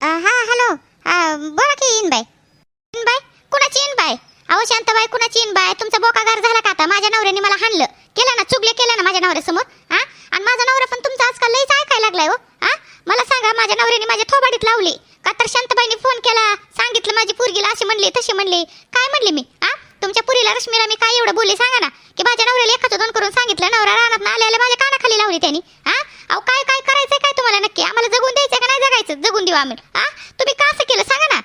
हा हॅलो. बोला की इन बाय इन बाय कुणाची इन बाय अहो शांताबाई कुणाची इन बाय तुमचा बोकागार झाला का आता? माझ्या नवऱ्याने मला हाणलं. केलं ना चुगले केलं ना माझ्या नवऱ्यासमोर हा? आणि माझा नवरा पण तुमचा आजकाल लईच ऐकायला लागलाय हो हा? मला सांगा माझ्या नवऱ्याने माझ्या थोबाडीत लावली? का तर शांताबाईने फोन केला? सांगितलं माझी पोरगीला अशी म्हणली तशी म्हणली. काय म्हणले मी हा? तुमच्या पुरीला रश्मीला मी काय एवढं बोलले सांगा ना. की माझ्या नवऱ्याला एखादं दोन करून सांगितलं नवरा रानात आल्याला माझ्या कानाखाली लावली त्यांनी हा? अहो काय काय करायचंय काय तुम्हाला नक्की? आम्हाला जगून द्यायचं का नाही जगायचं? जगून देऊ आम्ही. हा तुम्ही का असं केलं? सांगा ना.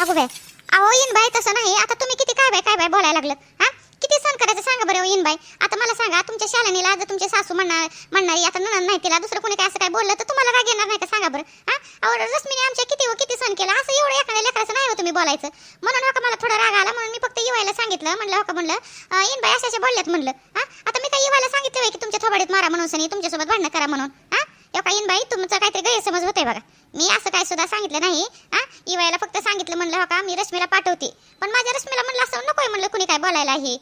अगो बाय अहो इन बाय तसं नाही. आता तुम्ही किती काय बाय काय बाय बोलायला लागलं हा किती सण करायचं सांगा बरं येईन बाई. आता मला सांगा तुमच्या शालानीला आज तुमचे सासू म्हणणार म्हणणारी आता ननंद नाही तिला दुसरं कोणी काय असं काय बोललं तर तुम्हाला राग येणार नाही का सांगा बरं? हा? अहो रश्मीने आमच्या किती व किती सण केला? असं एवढं एखाद्या लेकराचं नाही हो तुम्ही बोलायचं. म्हणून हो का मला थोडा राग आला? म्हणून मी फक्त येवायला सांगितलं म्हणलं हो का म्हणलं येईन बाई बाय अशा बोलल्यात म्हणलं. हा? आता मी काय येवायला सांगितलं की तुमच्या थोबाडीत मारा म्हणून सनी तुमच्यासोबत भांडणं करा म्हणून. हा? या का इन बाई तुमचं काहीतरी गैरसमज होतंय बघा. मी असं काय सुद्धा सांगितलं नाही हा? इवायला फक्त सांगितलं म्हणलं हो का मी रश्मीला पाठवते. पण माझ्या रश्मीला म्हणलं असं नकोय म्हणलं कुणी काय बोलायला हे.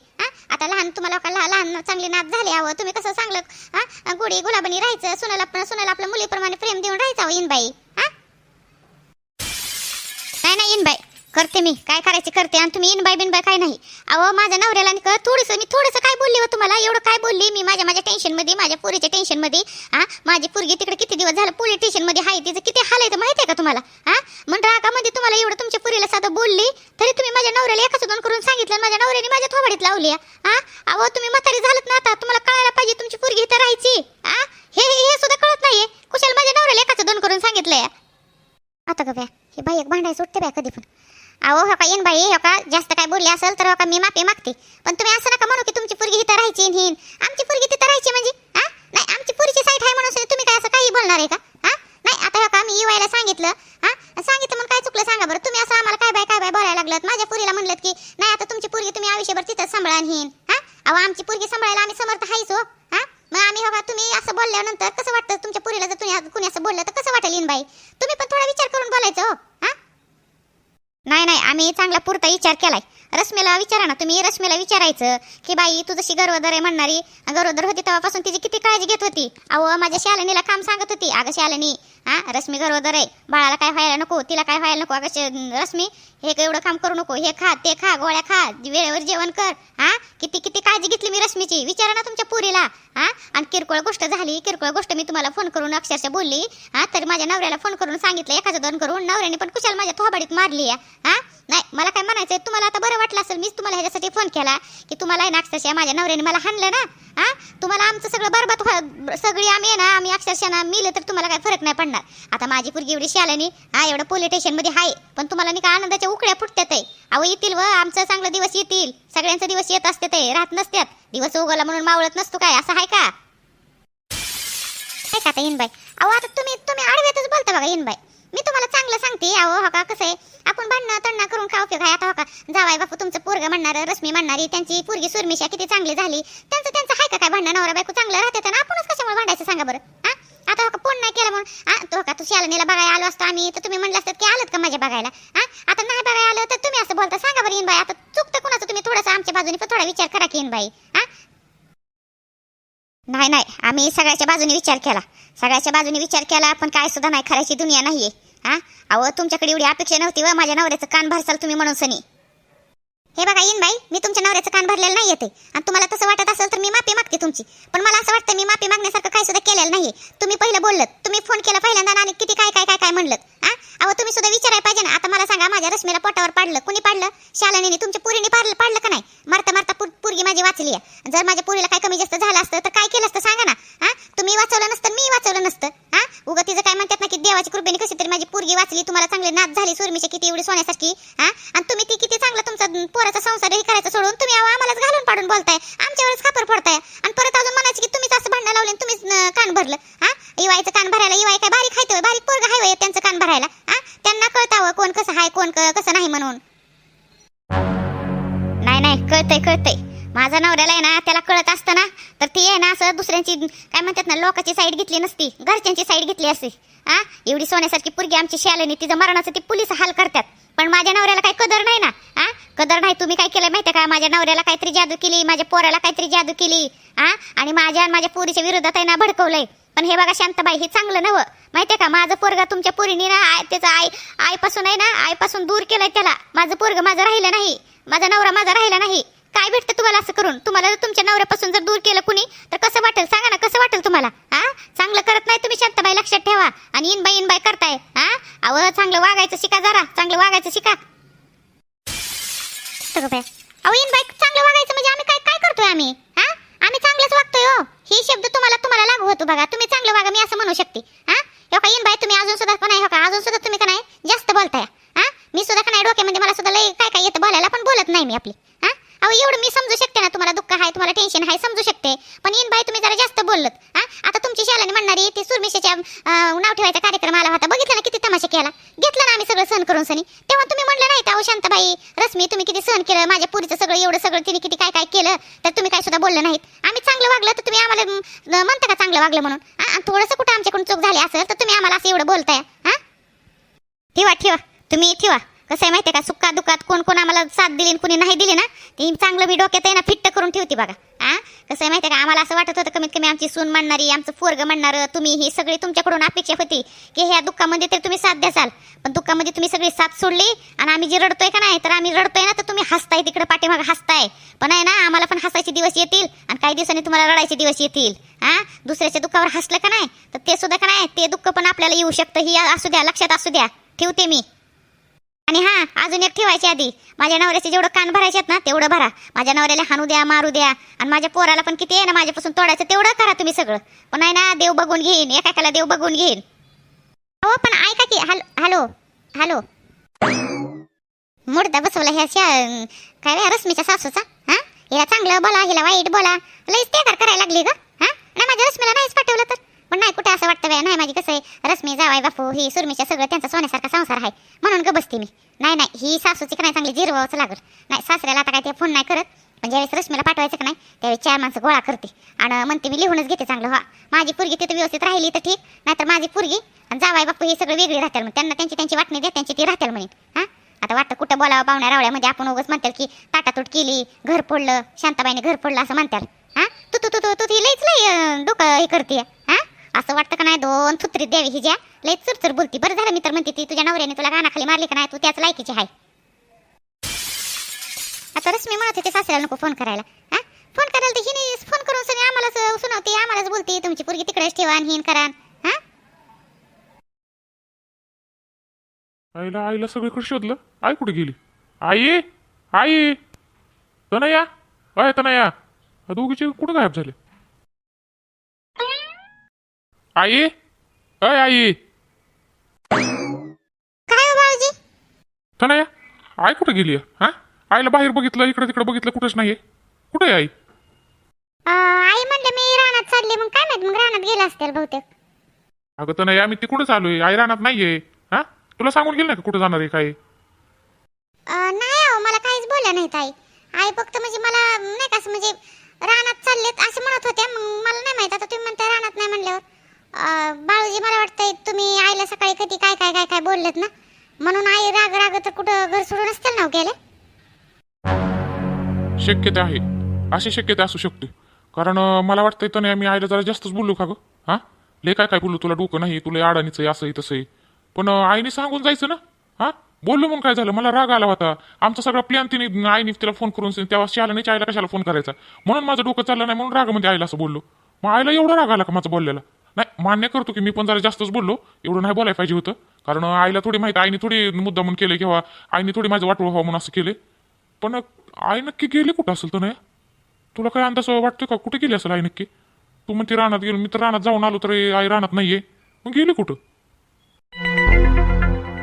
आता लहान तुम्हाला का लहान चांगली नात झाली हवं तुम्ही कसं सांगलं? हा? गुढी गुलाबनी राहायचं सुनाला सुनाला आपल्या मुलीप्रमाणे प्रेम देऊन राहायचं हो इनबाई हा? नाही नाही इनबाई करते मी. काय करायचे करते? आणि तुम्ही इनबाई बिनबाय काय नाही. अहो माझ्या नवऱ्याला आणि का थोडंसं मी थोडंसं काय बोलली हो तुम्हाला? एवढं काय बोलली मी माझ्या माझ्या टेन्शनमध्ये माझ्या पोरीच्या टेन्शनमध्ये हा माझी पोरगी तिकडे किती दिवस झालं पोलीस स्टेशनमध्ये आहे? तिचं किती हाल आहे तर माहिती आहे का तुम्हाला? हा मग रागामध्ये तुम्हाला एवढं तुमच्या पुरीला साधं बोलली तरी तुम्ही माझ्या नवऱ्याला एकाच दोन करून सांगितलं माझ्या नवऱ्याने माझ्या थोबाडीत लावली हा अहो तुम्ही म्हातारी झालत ना आता. तुम्हाला कळायला पाहिजे तुमची पोरगी इथं राहायची. हा हे हे हे सुद्धा कळत नाहीये. कुशाला माझ्या नवऱ्याला एकाच दोन करून सांगितलंय. आता का बॅ हे बाई एक भांडाय सुटते बाय कधी पण. अहो हो का येईन बाई हो का जास्त काय बोलले असेल तर हो का मी माफी मागते. पण तुम्ही असं नका म्हणू की तुमची पोरगी इथं राहायची हिन. आमची पोरगी तिथं राहायची म्हणजे हा? नाही आमची पुरीची साईट आहे म्हणून तुम्ही काय असं काही बोलणार आहे का? हा? नाही आता हो का मी येवायला सांगितलं हा? सांगितलं मग काय चुकलं सांगा बरं. तुम्ही असं आम्हाला काय बाय काय बाय बोलायला लागलात? माझ्या पुरीला म्हणलं की नाही आता तुमची पोरगी तुम्ही आयुष्यभर तिथं सांभाळा हिन. हा? अहो आमची पोरगी सांभाळायला आम्ही समर्थ आहेच हो. हा? मग आम्ही हो का तुम्ही असं बोलल्यानंतर कसं वाटतं तुमच्या पुरीला जर तुम्ही कुणी असं बोललं तर कसं वाटेल बाई? तुम्ही पण थोडा विचार करून बोलायचं हो हा? नाही नाही आम्ही चांगला पुरता विचार केलाय. रश्मीला विचारा ना तुम्ही रश्मीला विचारायचं की बाई तू जशी गरोदर आहे म्हणणारी गरोदर होती तेव्हापासून तिची किती काळजी घेत होती. अहो माझ्या शालिनीला काम सांगत होती. अगं शालिनी हा? रश्मी गरोदर आहे. बाळाला काय व्हायला नको तिला काय व्हायला नको? अगं रश्मी हे एवढं काम करू नको. हे खा ते खा गोळ्या खा. वेळेवर जेवण कर. हा? किती किती काळजी घेतली मी रश्मीची. विचारा ना तुमच्या पुरीला. हा? आणि किरकोळ गोष्ट झाली किरकोळ गोष्ट मी तुम्हाला फोन करून अक्षरशः बोलली. हा? तर माझ्या नवऱ्याला फोन करून सांगितलं एखादं दोन करून. नवऱ्याने पण कुशाल माझ्या थोबाडीत मारली आहे. हा? नाही मला काय म्हणायचंय तुम्हाला आता बरं वाटलं असेल मीच तुम्हाला ह्याच्यासाठी फोन केला की तुम्हाला आहे ना अक्षरशः माझ्या नवऱ्याने मला हाणलं ना हा? तुम्हाला आमचं सगळं बरबाद व्हा- सगळी आम्ही आहे ना आम्ही अक्षरशः ना मिलं तर तुम्हाला काय फरक नाही पडणार. आता माझी पुरगी एवढी शाळेनी हा एवढं पोलीस स्टेशनमध्ये आहे पण तुम्हाला नाही का आनंदाच्या उकड्या फुटतात आहे. अहो येतील व आमचं चांगलं दिवस येतील सगळ्यांचा दिवस येत असते ते राहत नसतात दिवस उगवला म्हणून मावळत नसतो काय असं आहे का? काय का आता इनबाई? अहो आता तुम्ही तुम्ही आडव्यातच बोलता बघा हिनबाई मी तुम्हाला चांगलं सांगते अहो हो का? कसं आहे? आपण भांडणं तण्णा करून काय उपयोग आहे आता हो का? जावाय बापू तुमचं पोरग म्हणणार रश्मी म्हणणारी त्यांची पोरगी सुरमिशा किती चांगली झाली. त्यांचं त्यांचं आहे का काय भांडणं? नवरा बायको चांगलं राहते ना आपणच कशामुळे भांडायचं सांगा बरं? हा आता हो का फोन नाही केला म्हणून. हा तो हो का तू शालनीला बघायला आलो असतो आम्ही तर तुम्ही म्हणलं असतात की आलत का माझ्या बघायला? हा आता नाही बघायला आलं तर तुम्ही असं बोलता सांगा बरं इनबाई. आता चुकतं कुणाचं? तुम्ही थोडंसं आमच्या बाजूने पण थोडा विचार करा की इनबाई. हा नाही नाही आम्ही सगळ्याच्या बाजूने विचार केला. सगळ्याच्या बाजूने विचार केला पण काय सुद्धा नाही खरायची दुनिया नाहीये. हा? अहो तुमच्याकडे एवढी अपेक्षा नव्हती व माझ्या नवऱ्याचं कान भरसाल तुम्ही म्हणून सनी. हे बघा येईन बाई मी तुमच्या नवऱ्याचं कान भरलेलं नाही येते आणि तुम्हाला तसं वाटत असेल तर मी माफी मागते तुमची. पण मला असं वाटतं मी माफी मागण्यासारखं काय सुद्धा केलेलं नाही तुम्ही पहिलं बोललत. तुम्ही फोन केला पहिल्यांदा आणि किती काय काय काय काय म्हणलं हा? अहो तुम्ही सुद्धा विचारायला पाहिजे ना. आता मला सांगा माझ्या रश्मीला पोटावर पाडलं. कुणी पाडलं? शालनीने. तुमच्या पुरीने पाडलं पाडलं का नाही? मारता मारता पुर- पुरगी माझी वाचली आहे. जर माझ्या पुरीला काय कमी जास्त झालं असतं तर काय केलं असतं सांगा ना. हा? तुम्ही वाचवलं नसतं मी वाचवलं नसतं. हा? उगा तिचं काय म्हणतात ना की देवाची कृपेने कशी तरी माझी पुरगी वाचली तुम्हाला चांगली नाच झाली सुरमीची किती एवढी सोन्यासारखी. हा? आणि तुम्ही ती किती चांगलं तुमचा पोराचा संसार करायचं सोडून तुम्ही अहो आम्हालाच घालून पाडून बोलताय. आमच्यावरच खापर फोडताय. आणि परत अजून म्हणायचं की तुम्हीच असं भांडण लावले तुम्हीच कान भरलं. हा? इवायचं कान भरायला इवाय काय बारीक खायचं बारीक पोरग हायवं त्यांचं कान भरायला. कळतावं कोण कसं आहे कोण कसं नाही म्हणून. नाही नाही कळतंय कळतंय. माझा नवऱ्याला आहे ना त्याला कळत असतं ना तर ती आहे ना असं दुसऱ्यांची काय म्हणतात ना लोकांची साईड घेतली नसती घरच्यांची साईड घेतली असती हा? एवढी सोन्यासारखी पुरगी आमची शालेनी तिचं मरणाचं ती पोलीस हाल करतात. पण माझ्या नवऱ्याला काही कदर नाही ना हा? कदर नाही तुम्ही काय केलं माहितीये का? माझ्या नवऱ्याला काहीतरी जादू केली माझ्या पोराला काहीतरी जादू केली हा? आणि माझ्या आणि माझ्या पोरीच्या विरोधात आहे ना भडकवलंय. पण हे बघा शांताबाई हे चांगलं नवं माहितीये का? माझं पोरगा तुमच्या पोरीने ना आय त्याचं आई आईपासून आहे ना आईपासून दूर केलंय त्याला. माझं पोरग माझं राहिलं नाही. माझा नवरा माझा राहिला नाही. काय भेटतं तुम्हाला असं करून? तुम्हाला जर तुमच्या नवऱ्यापासून जर दूर केलं कुणी तर कसं वाटेल? सांगा ना कसं वाटेल तुम्हाला? हा चांगलं करत नाही तुम्ही शांताबाई लक्षात ठेवा. आणि इनबाई इनबाई करताय. हा अव चांगलं वागायचं शिका जरा. चांगलं वागायचं शिका. अहो इनबाई चांगलं वागायचं म्हणजे आम्ही काय काय करतोय आम्ही? हा आम्ही चांगलंच वागतोय हो. हे शब्द तुम्हाला तुम्हाला लागू होतो बघा. तुम्ही चांगलं वागा मी असं म्हणू शकते. हा? हो का इनबाई तुम्ही अजून सुद्धा का नाही हो का? अजून सुद्धा तुम्ही का नाही? जास्त बोलताय. हा? मी सुद्धा का नाही डोक्यामध्ये मला सुद्धा लई काय काय येतं बोलायला पण बोलत नाही मी आपली. हा? अहो एवढं मी समजू शकते ना तुम्हाला दुःख आहे तुम्हाला टेन्शन आहे समजू शकते. पण इन बाई तुम्ही जरा जास्त बोललत. हा? आता तुमची शालाने म्हणणारी ती सुरमिशेच्या नाव ठेवायचा कार्यक्रम आला होता. बघितलं ना किती तमाशा केला? घेतलं ना आम्ही सगळं सहन करून सनी. तेव्हा नाही अहो शांताबाई रश्मी तुम्ही किती सहन केलं? माझ्या पुरीचं सगळं एवढं सगळं तिने किती काय काय केलं? तर तुम्ही काय सुद्धा बोललं नाहीत. आम्ही चांगलं वागलं तर तुम्ही आम्हाला म्हणता का चांगलं वागलं म्हणून? थोडंसं कुठं आमच्याकडून चूक झाली असेल तर तुम्ही आम्हाला असं एवढं बोलताय. हा ठेवा ठेवा. तुम्ही ठेवा. कसं आहे माहिती आहे का? सुक्का दुखात कोण कोण आम्हाला साथ दिली कुणी नाही दिली ना ती चांगलं मी डोक्यात आहे ना फिट्ट करून ठेवते बघा. हा कसं आहे माहितीये का? आम्हाला असं वाटत होतं कमीत कमी आमची सून म्हणणारी आमचं पोरग म्हणणार तुम्ही ही सगळी तुमच्याकडून अपेक्षा होती की ह्या दुःखामध्ये तर तुम्ही साथ द्याल पण दुःखामध्ये तुम्ही सगळी साथ सोडली आणि आम्ही जे रडतोय का नाही तर आम्ही रडतोय ना तर तुम्ही हसताय तिकडे पाठीमागे हसताय. पण आहे ना आम्हाला पण हसायचे दिवस येतील आणि काही दिवसांनी तुम्हाला रडायचे दिवस येतील. हा दुसऱ्याच्या दुःखावर हसलं का नाही तर ते सुद्धा का नाही ते दुःख पण आपल्याला येऊ शकतं ही असू द्या लक्षात असू द्या. ठेवते मी. आणि हा अजून एक ठेवायची आधी. माझ्या नवऱ्याचे जेवढं कान भरायचे आहेत ना तेवढं भरा. माझ्या नवऱ्याला हाणू द्या मारू द्या. आणि माझ्या पोराला पण किती आहे ना माझ्यापासून तोडायचं तेवढं करा तुम्ही सगळं. पण आहे ना देव बघून घेईन. एकाला देव बघून घेईन. हो पण ऐका की हॅलो हॅलो हॅलो. मुडदा बसवला ह्या शा काय रे रश्मीच्या सासूचा? हा? हिला चांगलं बोला हिला वाईट बोला. लईच ते करायला लागली ग. हा? नाही माझ्या रश्मीला नाहीच पाठवलं तर. पण नाही कुठे असं वाटतं नाही माझी कसं आहे रश्मी जावाय बापू ही सुरमीच्या सगळं त्यांचा सोन्यासारखा संसार आहे म्हणून ग बसते मी नाही नाही ही सासूची का नाही चांगली जिरवावंच लागल नाही सासऱ्याला आता काय ते फोन नाही करत पण ज्यावेळेस रश्मीला पाठवायचं का नाही त्यावेळेस चार माणसं गोळा करते आणि म्हणते मी लिहूनच घेते चांगलं हा माझी पुरगी तिथं व्यवस्थित राहिली तर ठीक नाहीतर माझी पुरगी आणि जावाय बापू ही सगळं वेगळी राहतील मग त्यांना त्यांची त्यांची वाटणी द्या त्यांची ती राहतील म्हणे हां आता वाटतं कुठं बोलावं पाहुण्या रावळ्यामध्ये आपण उगाच म्हणतात की ताटातूट केली घर फोडलं शांताबाईने घर फोडलं असं म्हणतात हा तू तू तू तू तू ती लईच लई डोकं हे करते असं वाटतं का नाही? दोन थुत्रीत द्यावी ही ज्या लई चुरचुर बोलती. बरं झालं मी तर म्हणते ती तुझ्या नवऱ्याने तुला गानाखाली मारली का नाही? तू त्याच लायकीची आहे. आता रश्मी म्हणत होते सासऱ्याला नको फोन करायला. हा? फोन करायला तर हिने फोन करून सगळी आम्हालाच सुनावते आम्हालाच बोलते तुमची पोरगी तिकडेच ठेवा आणि हिन करा. हा? आईला आईला सगळीकडे शोधलं? आई कुठे गेली? आई? आई? तनया? अय तनया. दोघीचे कुठं गायब झाले? आई? अय आई. काय हो बाळूजी? तनया आई कुठे गेली? हा? आईला बाहेर बघितलं इकडे तिकडे बघितलं कुठंच नाहीये. कुठे आहे आई? अं, आई म्हणले मी रानात चालले मग काय माहीत मग रानात गेला असतील बहुतेक. अगं तनया मी तिकडंच आलोय आई रानात नाहीये. हा? तुला सांगून गेलं नाही का कुठं जाणार आहे काय अं, नाही अहो मला काहीच बोलल्या नाहीत आई. आई फक्त म्हणजे मला नाही का असं म्हणजे रानात चाललेत असं म्हणत होत्या मग मला नाही शक्यता आहे. अशी शक्यता असू शकते. कारण अं, मला वाटतंय नाही मी आईला जरा जास्तच बोललो का गं? हा? ले काय काय बोललो तुला? डोकं नाही तुला अडाणीचं आहे असं आहे तसं आहे. पण अं, आईने सांगून जायचं ना? हा? बोललो मग काय झालं? मला राग आला होता. आमचा सगळा प्लॅन तिने आईने तिला फोन करून सांगितलं, तेव्हा शाला नाही आईला कशाला फोन करायचा? म्हणून माझं डोकं चाललं नाही म्हणून रागामध्ये आईला असं बोललो. मग आईला एवढा राग आला का माझं बोललेला नाही मान्य करतो की मी पण जरा जास्तच बोललो. एवढं नाही बोलायला पाहिजे होतं. कारण आईला थोडी माहिती आईने थोडी मुद्दा म्हणून केले किंवा आईने थोडी माझं वाटोळ व्हावं म्हणून असं केले पण आई नक्की गेली कुठं असेल तर नाही? तुला काय अंदाज वाटतोय का? कुठे गेली असेल आई नक्की तू म्हणते रानात गेलो मी तर रानात जाऊन आलो तर आई रानात नाहीये. मग गेली कुठं?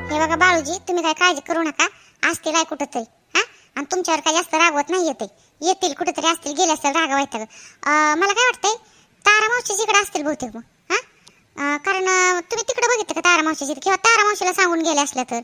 हे बघा बाळूजी तुम्ही काय काळजी करू नका. असतील आहे कुठंतरी हा? आणि तुमच्यावर काय जास्त रागवत नाही येते. येतील कुठेतरी असतील गेले असतील रागवायचं मला काय वाटतंय तारा मावशीच्या इकडे असतील बहुतेक मग हा? कारण तुम्ही तिकडे बघितलं का तारा मावशीची? किंवा तारा मावशीला सांगून गेले असल्या तर?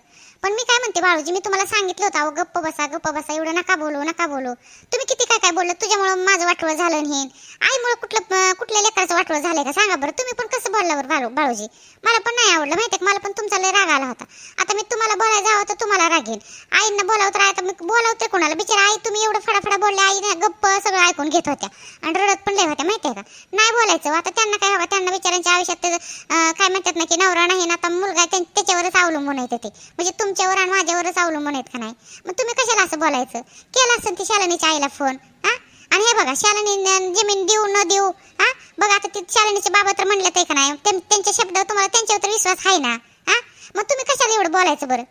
पण मी काय म्हणते बाळूजी मी तुम्हाला सांगितलं होतं अहो गप्प बसा गप्प बसा एवढं नका बोलू नका बोलू. तुम्ही किती काय काय बोललं तुझ्यामुळं माझं वाटवळ झालं हे आईमुळे कुठलं कुठल्या लेकराचं वाटवळ झालंय का? सांगा बरं तुम्ही पण कसं बोललं बरं बाळू बाळूजी? मला पण नाही आवडलं माहितीये मला पण तुमचा लय राग आला होता. आता मी तुम्हाला बोलायला जावं तर तुम्हाला रागेन येईल. आईंना बोलावं तर मी बोलावते कोणाला? बिचारा आई तुम्ही एवढं फडाफडा बोलले आई गप्प सगळं ऐकून घेत होत्या. आणि रडत पण लय होत्या आहे का? नाही बोलायचं हो, आता त्यांना काय हवं? त्यांना बिचारांच्या आयुष्यात काय म्हणतात ना की नवरा नाही ना आता मुलगा त्याच्यावरच अवलंबून आहेत ते. म्हणजे तुम तुमच्यावर आणि माझ्यावरच अवलंबून आहेत का नाही? मग तुम्ही कशाला असं बोलायचं? केलं असेल ती शालिनीच्या आईला फोन हा? आणि हे बघा शालिनी जमीन देऊ न देऊ हा? बघा आता ते शालिनीचे बाबा तर म्हणले ते का नाही? त्यांच्या शब्दावर तुम्हाला त्यांच्यावर तर विश्वास आहे ना? हा? मग तुम्ही कशाला एवढं बोलायचं बरं?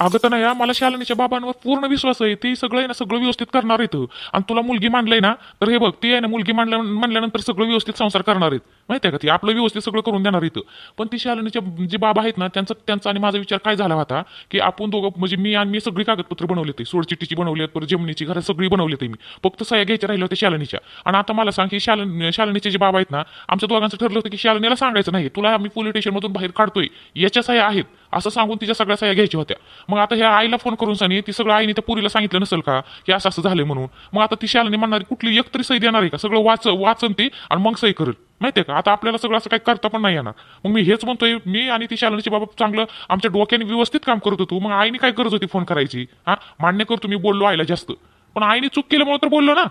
अगं तर नाही मला शालिनीच्या बाबांवर पूर्ण विश्वास आहे. ते सगळं आहे ना सगळं व्यवस्थित करणार आहेत. आणि तुला मुलगी मांडलंय ना तर हे बघ ती आहे ना मुलगी मांडल्या मांडल्यानंतर सगळं व्यवस्थित संसार करणार आहेत. माहिती आहे का ती? आपलं व्यवस्थित सगळं करून देणार आहेत. पण ती शालिनीच्या जे बाबा आहेत ना त्यांचा त्यांचा आणि माझा विचार काय झाला होता की आपण दोघं म्हणजे मी आणि मी सगळी कागदपत्र बनवले होते. सोडचिट्टीची बनवली आहेत परत जमिनीची घरं सगळी बनवली होती मी. फक्त सह्या घ्यायच्या राहिल्या होत्या शालिनीच्या. आणि आता मला सांग की शालन शालिनीचे जे बाबा आहेत ना आमच्या दोघांचं ठरलं होतं की शालिनीला सांगायचं नाही. तुला आम्ही पोलीस स्टेशनमधून बाहेर काढतोय. याच्या सह्या आहेत. असं सांगून तिच्या सगळ्या सह्या घ्यायच्या होत्या. मग आता ह्या आईला फोन करून सांगी ती सगळं आईने त्या पुरीला सांगितलं नसेल का? की असं असं झालंय म्हणून. मग आता ती शालिनी म्हणणारी कुठली एक तरी सही देणार आहे का? सगळं वाच वाचन ती आणि मग सही करेल. माहितीये का? आता आपल्याला सगळं असं काही करता पण नाही येणार. मग मी हेच म्हणतोय मी आणि ती शालनीची बाबा चांगलं आमच्या डोक्याने व्यवस्थित काम करत होतो. मग आईने काय करत होती फोन करायची? हा? मान्य करतो मी बोललो आईला जास्त. पण आईने चूक केल्यामुळे तर बोललो ना.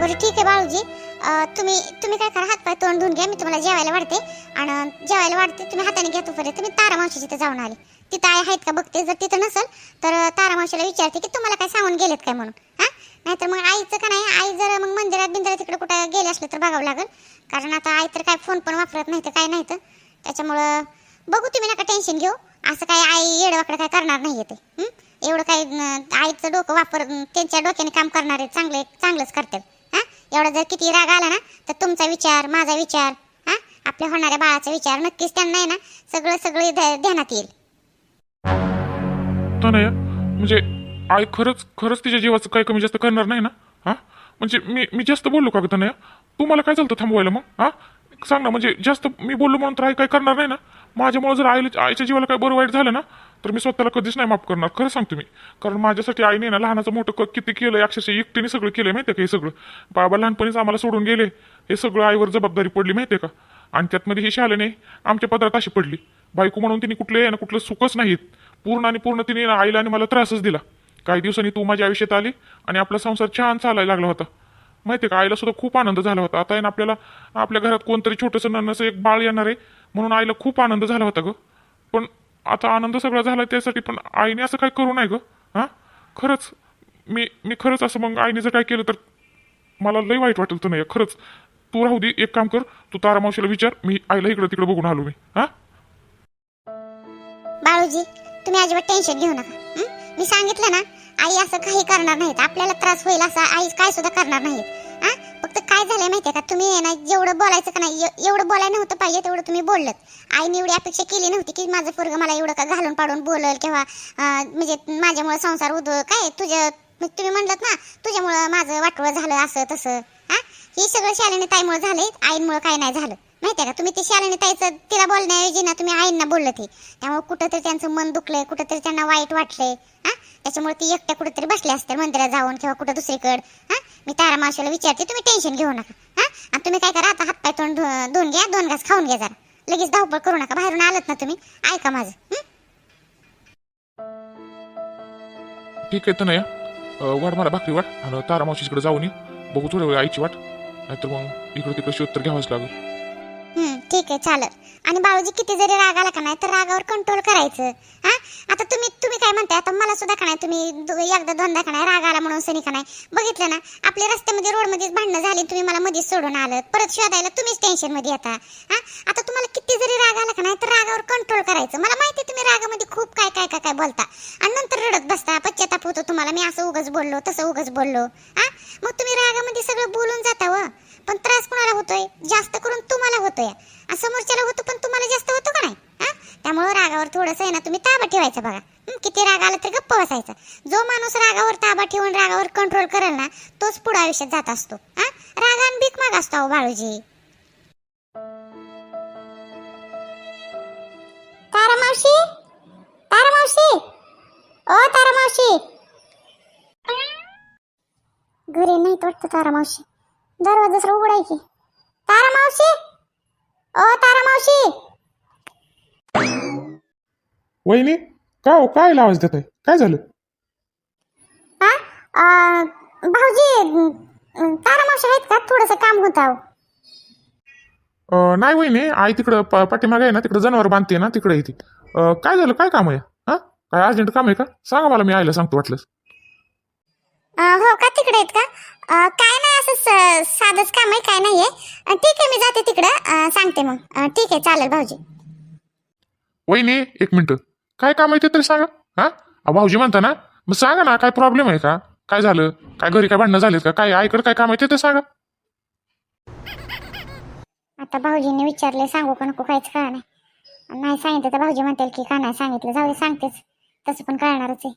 बरं ठीक आहे बाळूजी. तुम्ही तुम्ही काय करा हातपाय तोंड धुवून घ्या मी तुम्हाला जेवायला वाढते. आणि जेवायला वाढते तुम्ही हाताने घ्या तोपर्यंत. तुम्ही तारा मावशीच्या तिथे जाऊन आले. तिथं आई आहेत का बघते जर तिथं नसेल तर तारा मावशीला विचारते की तुम्हाला काय सांगून गेलेत काय म्हणून? हां? नाहीतर मग आईचं का नाही आई जर मग मंदिरात बिंदिरात तिकडे कुठं गेले असले तर बघावं लागेल. कारण आता आई तर काय फोन पण वापरत नाही तर काय नाही तर. त्याच्यामुळं बघू तुम्ही नका टेन्शन घेऊ. असं काय आई येडवाकडे काय करणार नाही ते. एवढं काय आईचं डोकं वापर त्यांच्या डोक्याने काम करणारे चांगले चांगलंच करतात. एवढा जर किती राग आला ना तर तुमचा विचार माझा विचार हा? आपल्या होणाऱ्या बाळाचा विचार नक्कीच त्यांना आहे ना सगळं सगळं ध्यानात येईल. तनया म्हणजे आई खरंच खरंच तिच्या जीवाचं काही कमी जास्त करणार नाही ना? हा? म्हणजे मी मी जास्त बोललो का ग तनया? तू मला काय चालतं थांबवायला मग? हा? सांग ना म्हणजे जास्त मी बोललो म्हणून तर आई काय करणार नाही ना? माझ्यामुळे जर आईला आईच्या जीवाला काय बरं वाईट झालं ना तर मी स्वतःला कधीच नाही माफ करणार. खरं सांगतो मी. कारण माझ्यासाठी आईने ना लहानाचं मोठं क- किती केलं अक्षरशः एकटीने सगळं केलं माहिती का हे सगळं? बाबा लहानपणीच आम्हाला सोडून गेले. हे सगळं आईवर जबाबदारी पडली माहितीये का? आणि त्यातमध्ये ही शालेने आमच्या पदरात अशी पडली. बायको म्हणून तिने कुठले ना कुठलं सुखच नाहीत. पूर्ण आणि पूर्ण तिने आईला आणि मला त्रासच दिला. काही दिवसांनी तू माझ्या आयुष्यात आली आणि आपला संसार छान चालायला लागला होता. माहितीये का? आईला सुद्धा खूप आनंद झाला होता. आता आहे ना आपल्याला आपल्या घरात कोणतरी छोटंसं ननसं एक बाळ येणार आहे म्हणून आईला खूप आनंद झाला होता ग. पण आता आनंद सगळा झाला त्यासाठी पण आईने असं काय करू नये ग. हां? खरंच मी मी खरंच असं मग आईने जर काय केलं तर मला लई वाईट वाटेल तर नाही. खरंच तू राहू दे एक काम कर तू तारा मावशीला विचार मी आईला इकडं तिकडं बघून आलो मी. हा? बाळूजी तुम्ही अजिबात टेन्शन घेऊ नका. मी सांगितलं ना आई असं काही करणार नाहीत. आपल्याला त्रास होईल असं आई काय सुद्धा करणार नाहीत. हा? फक्त काय झालंय माहितीये का? तुम्ही ना जेवढं बोलायचं का नाही एवढं बोलायला नव्हतं पाहिजे तेवढं तुम्ही बोललं आईने एवढी अपेक्षा केली नव्हती की माझं पोरग मला एवढं का घालून पाडून बोलल किंवा म्हणजे माझ्यामुळे संसार उद काय तुझ्या तुम्ही म्हणलात ना तुझ्यामुळं माझं वाटवं झालं असं तसं. हा? ही सगळं शालेने ताईमुळे झालंय आईमुळे काय नाही झालं. माहितीये का? तुम्ही ते शालेने ताईचं तिला बोलण्याऐवजी ना तुम्ही आईंना बोललं ते त्यामुळे कुठंतरी त्यांचं मन दुखलंय कुठंतरी त्यांना वाईट वाटलंय. हा? त्याच्यामुळे ती एकट्या कुठेतरी बसल्या असतील मंदिरात जाऊन किंवा कुठं दुसरीकडे. हा? मी तारा मावशीला विचारते तुम्ही टेन्शन घेऊ नका. हा? आणि तुम्ही काय करा आता हातपाय तोंड धु- धुवून घ्या दोन घास खाऊन घ्या जरा. लगेच धावपळ करू नका बाहेरून आलात ना तुम्ही. ऐका माझं. ठीक आहे तर नाही वाट मला भाकरी वाट आणि तारा मावशीकडे जाऊन ये. बघू थोड्या वेळ आईची वाट. नाहीतर मग इकडे तिकडे शोध तर घ्यावाच लागेल. ठीक आहे चालत आणि बाळूजी किती जरी राग आला का नाही तर रागावर कंट्रोल करायचं. हा? आता तुम्ही तुम्ही काय म्हणताय? आता मला सुद्धा का नाही तुम्ही एकदा दोनदा का नाही राग आला म्हणून सनी का नाही? बघितलं ना आपल्या रस्त्यामध्ये रोडमध्येच भांडणं झाली तुम्ही मला मध्येच सोडून आलं परत शोधायला तुम्हीच टेन्शनमध्ये येता. हा? आता तुम्हाला किती जरी राग आला का नाही तर रागावर कंट्रोल करायचं. मला माहिती तुम्ही रागामध्ये खूप काय काय काय काय बोलता. आणि नंतर रडत बसता पश्चाताप होतो तुम्हाला. मी असं उगच बोललो तसं उगच बोललो. हा? मग तुम्ही रागामध्ये सगळं बोलून जाता व पण त्रास कोणाला होतोय? जास्त करून तुम्हाला होतोय. समोरच्याला होतो पण तुम्हाला जास्त होतो का नाही? हा? त्यामुळं रागावर थोडस आहे ना तुम्ही ताबा ठेवायचं बघा. किती राग आला तर गप्प बसायचं. जो माणूस रागावर ताबा ठेवून रागावर कंट्रोल करेल ना तोच पुढे आयुष्यात जात असतो. हा? रागान भीक माग असतो अहो बाळूजी. तारा मावशी? तारा मावशी? ओ तारा मावशी. घरी नाही तोडत तारा मावशी. दरवाजा उघडायची तारा मावशी? ओ तारा मावशी. वहिनी का हो काय आवाज देत आहे? काय झालं? हा अं, भाऊजी अं, तारा मावशी आहेत का? थोडंसं काम होतं. अं, नाही वहिनी आई तिकडं प- पाठीमागे आहे ना तिकडं जनावर बांधते ना तिकडे येते. अं, काय झालं काय काम आहे? हा? काय अर्जंट काम आहे का? सांगा मला मी आईला सांगतो वाटलंस. अं, हो का? तिकडे आहेत का? अं, काय नाही असं स- साधंच काम आहे काय नाहीये अं, ठीक आहे मी जाते तिकडं. सांगते मग. ठीक आहे चालेल भाऊजी. वहिनी एक मिनिट. काय काम आहे ते तरी सांगा. हा? अहो, भाऊजी म्हणता ना मग सांगा ना काय प्रॉब्लेम आहे का? काय झालं? काय घरी काय भांडणं झालेत का? काय आईकडे काय काम आहे ते तर सांगा. आता भाऊजींनी विचारले सांगू का नको काहीच कळा नाही सांगितलं तर भाऊजी म्हणतील की का नाही सांगितलं? जाऊ दे सांगतेच. तसं पण कळणारच आहे.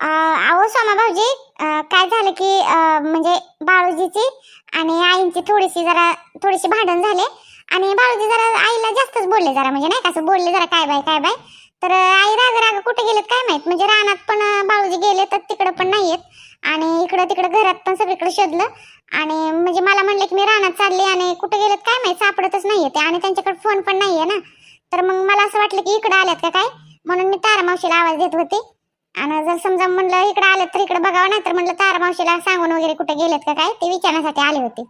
अहो सोमा भाऊजी काय झालं की म्हणजे बाळूजीची आणि आईंची थोडीशी जरा थोडीशी भांडण झाले. आणि बाळूजी जरा आईला जास्तच बोलले जरा म्हणजे नाही का असं बोलले जरा काय बाय काय बाय तर आई राग राग कुठे गेलेत काय माहीत? म्हणजे रानात पण बाळूजी गेले तर तिकडं पण नाहीयेत. आणि इकडं तिकडं घरात पण सगळीकडे शोधलं. आणि म्हणजे मला म्हणले की मी रानात चालले आणि कुठे गेलेत काय माहीत? सापडतच नाहीये ते आणि त्यांच्याकडे फोन पण नाहीये ना. तर मग मला असं वाटलं की इकडं आल्यात का काय? म्हणून मी तारा मावशीला आवाज देत होते. आणि जर समजा म्हणलं इकडे आले तर इकडे बघावं नाही तर म्हणलं तारा मावशीला सांगून वगैरे कुठे गेलेत का काय ते विचारण्यासाठी आले होते.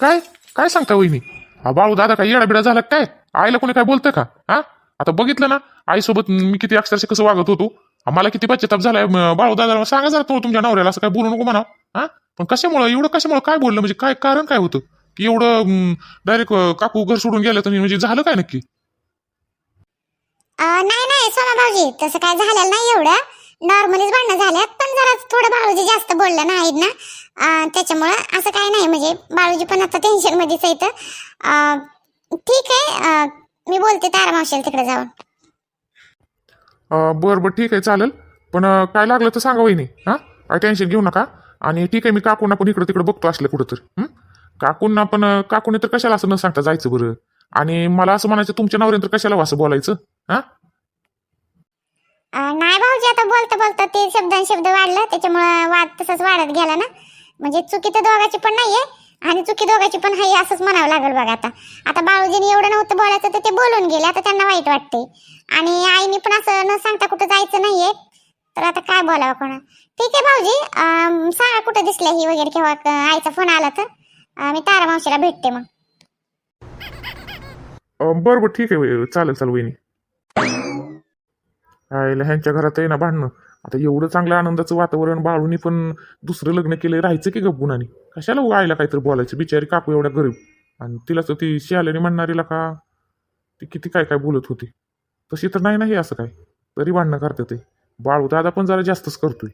काय? काय सांगता वहिनी? हा बाळू दादा काय येडा बिडा झाला काय? आईला कोणी काय बोलतं का? हा? आता बघितलं ना आईसोबत मी किती अक्षरशः कसं वागत होतो. हा, मला किती पश्चाताप झालाय म, बाळू दादा सांगा जरा तो तुमच्या नवऱ्याला असं काय बोलू नको म्हणा हा? पण कशामुळं एवढं कशामुळं काय बोललं? म्हणजे काय कारण काय होतं? की एवढं डायरेक्ट काकू घर सोडून गेलं तर म्हणजे झालं काय नक्की? नाही नाही सोमा भाऊजी तसं काय झालेलं नाही एवढं. नॉर्मलीच भांडणं झाल्यात पण जरा थोडं बाळूजी जास्त बोललं नाहीत ना. त्याच्यामुळं असं काय नाही म्हणजे बाळूजी पण आता टेन्शन मध्येच आहे ठीक आहे मी बोलते तारा मावशीला तिकडे जाऊन. बरं बरं ठीक आहे चालेल. पण काय लागलं तर सांगा वहिनी हा? काय टेन्शन घेऊ नका. आणि ठीक आहे मी काकूंना पण इकडं तिकडे बघतो असलं कुठं तर काकूंना पण काकूने तर कशाला असं न सांगता जायचं बरं? आणि मला असं म्हणायचं तुमच्या नवऱ्यानं तर कशाला असं बोलायचं हा? नाही भाऊजी आता बोलता बोलता ते शब्दान शब्द वाढलं. त्याच्यामुळं वाद तसंच वाढत गेला ना. म्हणजे चुकी तर दोघाची पण नाहीये आणि चुकी दोघाची पण आहे असंच म्हणावं लागेल बघा आता. आता बाळूजीने एवढं नव्हतं बोलायचं तर ते बोलून गेले. आता त्यांना वाईट वाटते आणि आईने पण असं न सांगता कुठं जायचं नाहीये. तर आता काय बोलावं कोणा. ठीक आहे भाऊजी सांगा कुठं दिसलं ही वगैरे किंवा आईचा फोन आला तर. मी तारा मावशीला भेटते मग. बरोबर ठीक आहे चालेल चालेल वहिनी. आईला ह्यांच्या घरात आहे ना भांडणं. आता एवढं चांगलं आनंदाचं वातावरण बाळूनी पण दुसरं लग्न केलं राहायचं की गप्पुनानी कशाला हो आईला काहीतरी बोलायचं? बिचारी काकू एवढ्या गरीब. आणि तिला तर ती शियाल्याने म्हणणारीला का? ती किती काय काय बोलत होती. तशी तर नाही ना हे असं काय? तरी भांडणं करते ते. बाळू दादा पण जरा जास्तच करतोय.